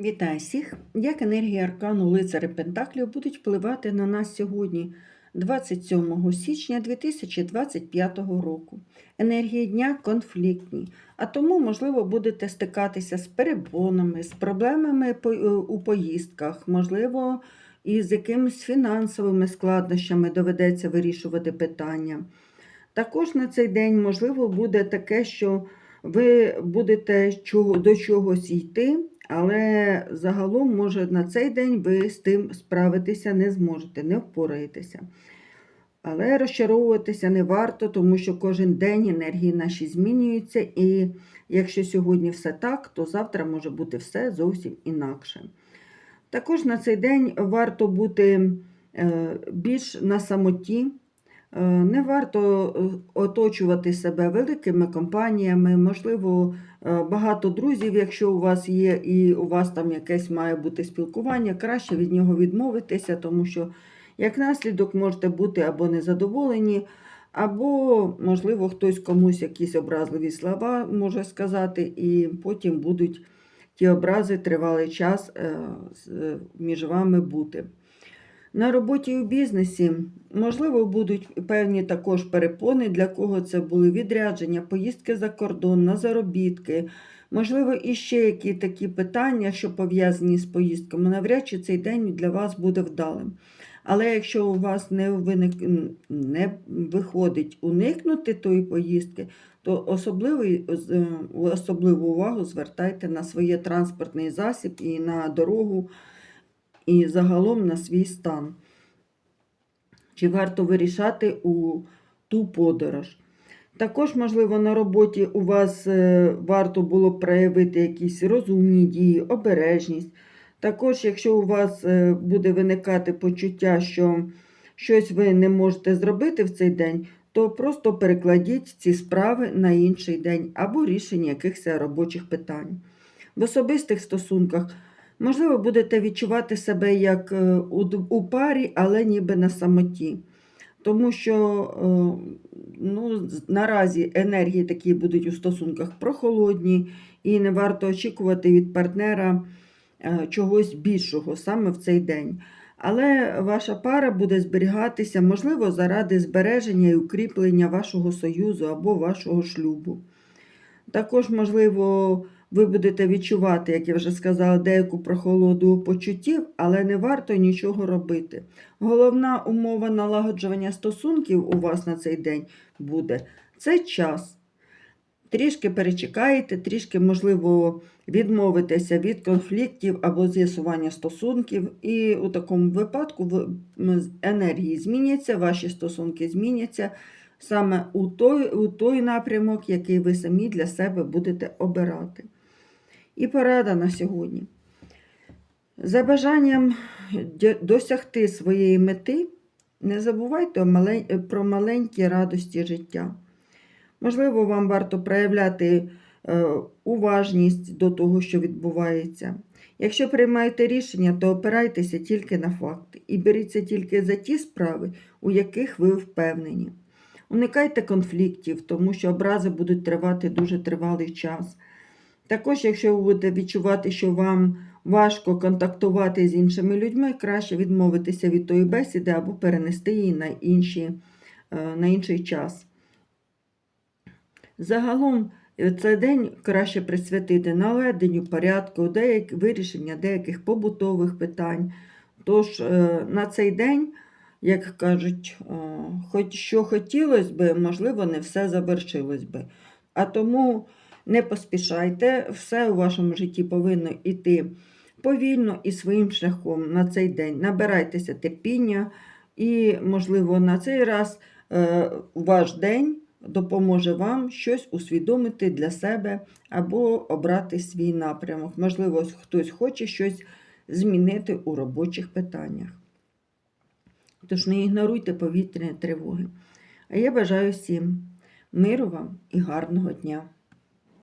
Вітаю всіх! Як енергії аркану лицарі Пентаклів будуть впливати на нас сьогодні, 27 січня 2025 року. Енергії дня конфліктні, а тому, можливо, будете стикатися з перепонами, з проблемами е, у поїздках, можливо, і з якимись фінансовими складнощами доведеться вирішувати питання. Також на цей день, можливо, буде таке, що ви будете до чогось йти, але загалом, може, на цей день ви з тим справитися не зможете, не впораєтеся. Але розчаровуватися не варто, тому що кожен день енергії наші змінюються, і якщо сьогодні все так, то завтра може бути все зовсім інакше. Також на цей день варто бути е, більш на самоті. Е, Не варто е, оточувати себе великими компаніями, можливо, е, багато друзів, якщо у вас є, і у вас там якесь має бути спілкування, краще від нього відмовитися, тому що як наслідок можете бути або незадоволені, або, можливо, хтось комусь якісь образливі слова може сказати, і потім будуть ті образи тривалий час між вами бути. На роботі і у бізнесі, можливо, будуть певні також перепони, для кого це були відрядження, поїздки за кордон, на заробітки, можливо, і ще які такі питання, що пов'язані з поїздками. Навряд чи цей день для вас буде вдалим. Але якщо у вас не, виник, не виходить уникнути тої поїздки, то особливий, е, особливу увагу звертайте на своє транспортний засіб і на дорогу, і загалом на свій стан. Чи варто вирішати у ту подорож? Також, можливо, на роботі у вас е, варто було проявити якісь розумні дії, обережність. Також, якщо у вас е, буде виникати почуття, що щось ви не можете зробити в цей день, то просто перекладіть ці справи на інший день або рішення якихось робочих питань. В особистих стосунках, можливо, будете відчувати себе як е, у, парі, але ніби на самоті. Тому що е, ну, наразі енергії такі будуть у стосунках прохолодні, і не варто очікувати від партнера е, чогось більшого саме в цей день. Але ваша пара буде зберігатися, можливо, заради збереження і укріплення вашого союзу або вашого шлюбу. Також, можливо, ви будете відчувати, як я вже сказала, деяку прохолоду почуттів, але не варто нічого робити. Головна умова налагоджування стосунків у вас на цей день буде це час. Трішки перечекаєте, трішки, можливо, відмовитеся від конфліктів або з'ясування стосунків, і у такому випадку енергії зміняться, ваші стосунки зміняться саме у той, у той напрямок, який ви самі для себе будете обирати. І порада на сьогодні. За бажанням досягти своєї мети, не забувайте про маленькі радості життя. Можливо, вам варто проявляти е, уважність до того, що відбувається. Якщо приймаєте рішення, то опирайтеся тільки на факти і беріться тільки за ті справи, у яких ви впевнені. Уникайте конфліктів, тому що образи будуть тривати дуже тривалий час. Також, якщо ви будете відчувати, що вам важко контактувати з іншими людьми, краще відмовитися від тої бесіди або перенести її на, інші, е, на інший час. Загалом е, цей день краще присвятити наведенню порядку, деяк, вирішення деяких побутових питань. Тож е, на цей день, як кажуть, хоч що хотілося би, можливо, не все завершилось би. А тому не поспішайте, все у вашому житті повинно йти повільно і своїм шляхом на цей день. Набирайтеся терпіння, і, можливо, на цей раз е, ваш день допоможе вам щось усвідомити для себе або обрати свій напрямок. Можливо, хтось хоче щось змінити у робочих питаннях. Тож не ігноруйте повітряні тривоги. А я бажаю всім миру вам і гарного дня!